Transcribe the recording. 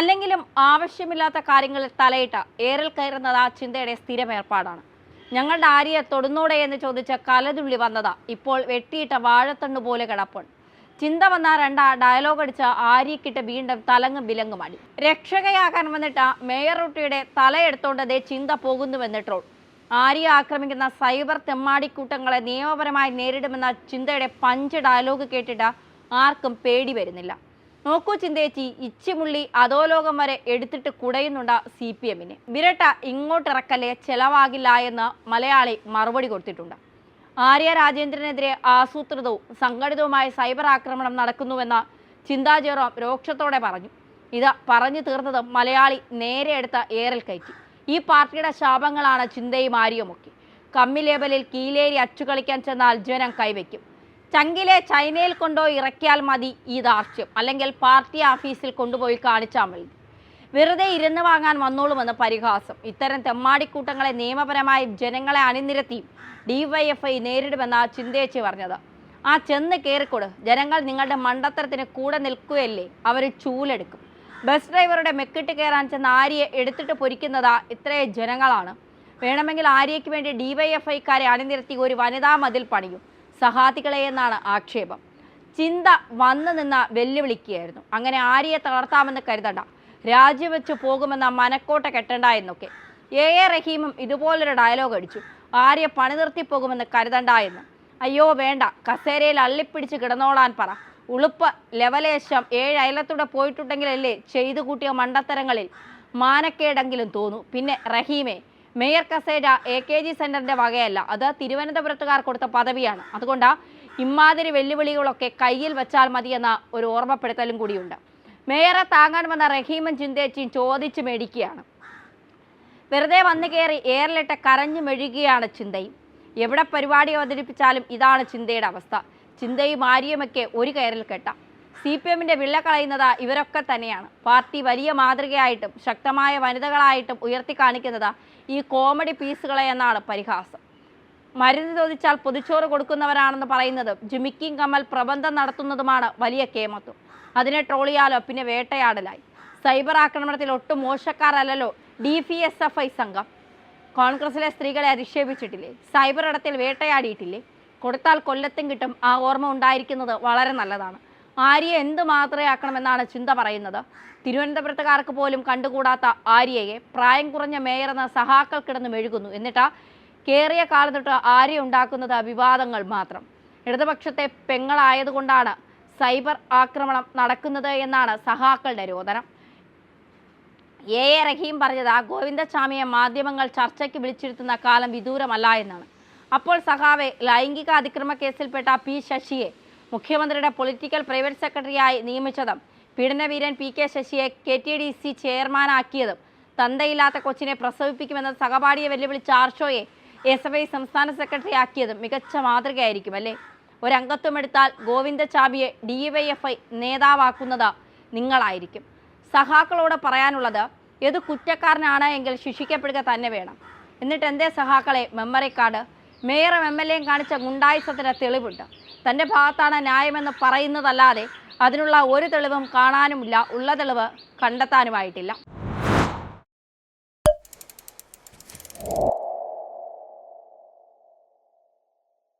അല്ലെങ്കിലും ആവശ്യമില്ലാത്ത കാര്യങ്ങളിൽ തലയിട്ട ഏറിൽ കയറുന്നത് ആ ചിന്തയുടെ സ്ഥിരം ഏർപ്പാടാണ്. ഞങ്ങളുടെ ആര്യെ തൊടുന്നോടെ എന്ന് ചോദിച്ച കലതുള്ളി വന്നതാ. ഇപ്പോൾ വെട്ടിയിട്ട വാഴത്തണ്ണു പോലെ കിടപ്പുണ്ട്. ചിന്ത വന്ന രണ്ട ഡയലോഗ് അടിച്ച ആര്യക്കിട്ട് വീണ്ടും തലങ്ങും വിലങ്ങും അടി. രക്ഷകയാകാൻ വന്നിട്ട മേയർ റൂട്ടിയുടെ തലയെടുത്തോണ്ട് ദേ ചിന്ത പോകുന്നുവെന്ന് ആര്യ ആക്രമിക്കുന്ന സൈബർ തെമ്മാടിക്കൂട്ടങ്ങളെ നിയമപരമായി നേരിടുമെന്ന ചിന്തയുടെ പഞ്ച് ഡയലോഗ് കേട്ടിട്ട് ആർക്കും പേടി വരുന്നില്ല. നോക്കൂ ചിന്തേച്ചി ഇച്ചിമുള്ളി അധോലോകം വരെ എടുത്തിട്ട് കുടയുന്നുണ്ട് സി പി എമ്മിന്. വിരട്ട ഇങ്ങോട്ടിറക്കല്ലേ ചെലവാകില്ല എന്ന് മലയാളി മറുപടി കൊടുത്തിട്ടുണ്ട്. ആര്യ രാജേന്ദ്രനെതിരെ ആസൂത്രിതവും സംഘടിതവുമായ സൈബർ ആക്രമണം നടക്കുന്നുവെന്ന ചിന്താ ജെറോം രോക്ഷത്തോടെ പറഞ്ഞു. ഇത് പറഞ്ഞു തീർന്നത് മലയാളി നേരെ എടുത്ത ഏറൽ കയറ്റി. ഈ പാർട്ടിയുടെ ശാപങ്ങളാണ് ചിന്തയും ആര്യയുമൊക്കെ. കമ്മി ലേബലിൽ കീലേരി അച്ചുകളിക്കാൻ ചെന്നാൽ ജനം കൈവയ്ക്കും. ചങ്കിലെ ചൈനയിൽ കൊണ്ടുപോയി ഇറക്കിയാൽ മതി ഈ ദാർഷ്ട്യം. അല്ലെങ്കിൽ പാർട്ടി ഓഫീസിൽ കൊണ്ടുപോയി കാണിച്ചാൽ മതി. വെറുതെ ഇരുന്ന് വാങ്ങാൻ വന്നോളുമെന്ന് പരിഹാസം. ഇത്തരം തെമ്മാടിക്കൂട്ടങ്ങളെ നിയമപരമായി ജനങ്ങളെ അണിനിരത്തിയും ഡിവൈഎഫ്ഐ നേരിടുമെന്ന ചിന്തേച്ചി പറഞ്ഞത്. ആ ചെന്ന് കയറിക്കൊട് ജനങ്ങൾ നിങ്ങളുടെ മണ്ടത്തരത്തിന് കൂടെ നിൽക്കുകയല്ലേ? അവർ ചൂലെടുക്കും. ബസ് ഡ്രൈവറുടെ മെക്കിട്ട് കയറാൻ ചെന്ന ആര്യയെ എടുത്തിട്ട് പൊരിക്കുന്നതാ ഇത്രയും ജനങ്ങളാണ്. വേണമെങ്കിൽ ആര്യയ്ക്ക് വേണ്ടി ഡിവൈഎഫ്ഐക്കാരെ അണിനിരത്തി ഒരു വനിതാ മതിൽ പണിയും. സഹാദികളെ എന്നാണ് ആക്ഷേപം. ചിന്ത വന്നു നിന്ന വെല്ലുവിളിക്കുകയായിരുന്നു. അങ്ങനെ ആര്യയെ തളർത്താമെന്ന് കരുതണ്ട. രാജിവെച്ചു പോകുമെന്ന മനക്കോട്ട കെട്ടണ്ട എന്നൊക്കെ. എ. എ. റഹീമും ഇതുപോലൊരു ഡയലോഗ് അടിച്ചു. ആര്യ പണി നിർത്തിപ്പോകുമെന്ന് കരുതണ്ട എന്ന്. അയ്യോ വേണ്ട. കസേരയിൽ അള്ളിപ്പിടിച്ച് കിടന്നോളാൻ പറ. ഉളുപ്പ് ലെവലേശം ഏഴ് അയലത്തൂടെ പോയിട്ടുണ്ടെങ്കിലല്ലേ ചെയ്തു കൂട്ടിയ മണ്ടത്തരങ്ങളിൽ മാനക്കേടെങ്കിലും തോന്നു. പിന്നെ റഹീമെ മേയർ കസേര എ കെ ജി സെന്ററിന്റെ വകയല്ല. അത് തിരുവനന്തപുരത്തുകാർ കൊടുത്ത പദവിയാണ്. അതുകൊണ്ട് ഇമാതിരി വെല്ലുവിളികളൊക്കെ കയ്യിൽ വെച്ചാൽ മതിയെന്ന ഒരു ഓർമ്മപ്പെടുത്തലും കൂടിയുണ്ട്. മേയറെ താങ്ങാൻ വന്ന റഹീമും ചിന്തേച്ചിയും ചോദിച്ചു മേടിക്കുകയാണ്. വെറുതെ വന്നു കയറി ഏറിലിട്ട് കരഞ്ഞു മെഴുകുകയാണ് ചിന്തയും. എവിടെ പരിപാടി അവതരിപ്പിച്ചാലും ഇതാണ് ചിന്തയുടെ അവസ്ഥ. ചിന്തയും ആര്യയുമൊക്കെ ഒരു കയറിൽ കെട്ടാം. സി പി എമ്മിന്റെ വിള്ള കളയുന്നത് ഇവരൊക്കെ തന്നെയാണ്. പാർട്ടി വലിയ മാതൃകയായിട്ടും ശക്തമായ വനിതകളായിട്ടും ഉയർത്തി കാണിക്കുന്നത് ഈ കോമഡി പീസുകളെ എന്നാണ് പരിഹാസം. മരുന്ന് ചോദിച്ചാൽ പൊതിച്ചോറ് കൊടുക്കുന്നവരാണെന്ന് പറയുന്നതും ജിമിക്കിങ് കമ്മൽ പ്രബന്ധം നടത്തുന്നതുമാണ് വലിയ കേമത്വം. അതിനെ ട്രോളിയാലോ പിന്നെ വേട്ടയാടലായി. സൈബർ ആക്രമണത്തിൽ ഒട്ടും മോശക്കാരല്ലോ D P S F I സംഘം. കോൺഗ്രസിലെ സ്ത്രീകളെ അധിക്ഷേപിച്ചിട്ടില്ലേ? സൈബർ ഇടത്തിൽ വേട്ടയാടിയിട്ടില്ലേ? കൊടുത്താൽ കൊല്ലത്തും കിട്ടും ആ ഓർമ്മ ഉണ്ടായിരിക്കുന്നത് വളരെ നല്ലതാണ്. ആര്യയെ എന്ത് മാത്രയാക്കണമെന്നാണ് ചിന്ത പറയുന്നത്? തിരുവനന്തപുരത്തുകാർക്ക് പോലും കണ്ടുകൂടാത്ത ആര്യയെ പ്രായം കുറഞ്ഞ മേയർ എന്ന സഹാക്കൾ കിടന്ന് മെഴുകുന്നു. എന്നിട്ട് കേറിയ കാലം തൊട്ട് ആര്യ ഉണ്ടാക്കുന്നത് വിവാദങ്ങൾ മാത്രം. ഇടതുപക്ഷത്തെ പെങ്ങളായതുകൊണ്ടാണ് സൈബർ ആക്രമണം നടക്കുന്നത് എന്നാണ് സഹാക്കളുടെ രോദനം. എ എ റഹീം പറഞ്ഞത് ഗോവിന്ദസ്വാമിയെ മാധ്യമങ്ങൾ ചർച്ചയ്ക്ക് വിളിച്ചിരുത്തുന്ന കാലം വിദൂരമല്ല എന്നാണ്. അപ്പോൾ സഹാവെ ലൈംഗിക അതിക്രമ കേസിൽപ്പെട്ട പി ശശിയെ മുഖ്യമന്ത്രിയുടെ പൊളിറ്റിക്കൽ പ്രൈവറ്റ് സെക്രട്ടറിയായി നിയമിച്ചതും പീഡനവീരൻ പി കെ ശശിയെ കെ ടി ഡി സി ചെയർമാനാക്കിയതും തന്തയില്ലാത്ത കൊച്ചിനെ പ്രസവിപ്പിക്കുമെന്ന സഹപാഠിയെ വെല്ലുവിളി ആർഷോയെ എസ് എഫ് ഐ സംസ്ഥാന സെക്രട്ടറി ആക്കിയതും മികച്ച മാതൃകയായിരിക്കും അല്ലേ? ഒരംഗത്വം എടുത്താൽ ഗോവിന്ദചാബിയെ ഡി വൈ എഫ് ഐ നേതാവാക്കുന്നത് നിങ്ങളായിരിക്കും. സഹാക്കളോട് പറയാനുള്ളത് ഏത് കുറ്റക്കാരനാണ് എങ്കിൽ ശിക്ഷിക്കപ്പെടുക തന്നെ വേണം. എന്നിട്ട് എന്തേ സഹാക്കളെ മെമ്മറി കാർഡ്? മേയറും എം എൽ എയും കാണിച്ച ഗുണ്ടായുസത്തിന് തെളിവുണ്ട്. തന്റെ ഭാഗത്താണ് ന്യായമെന്ന് പറയുന്നതല്ലാതെ അതിനുള്ള ഒരു തെളിവും കാണാനുമില്ല ഉള്ള തെളിവ് കണ്ടെത്താനുമായിട്ടില്ല.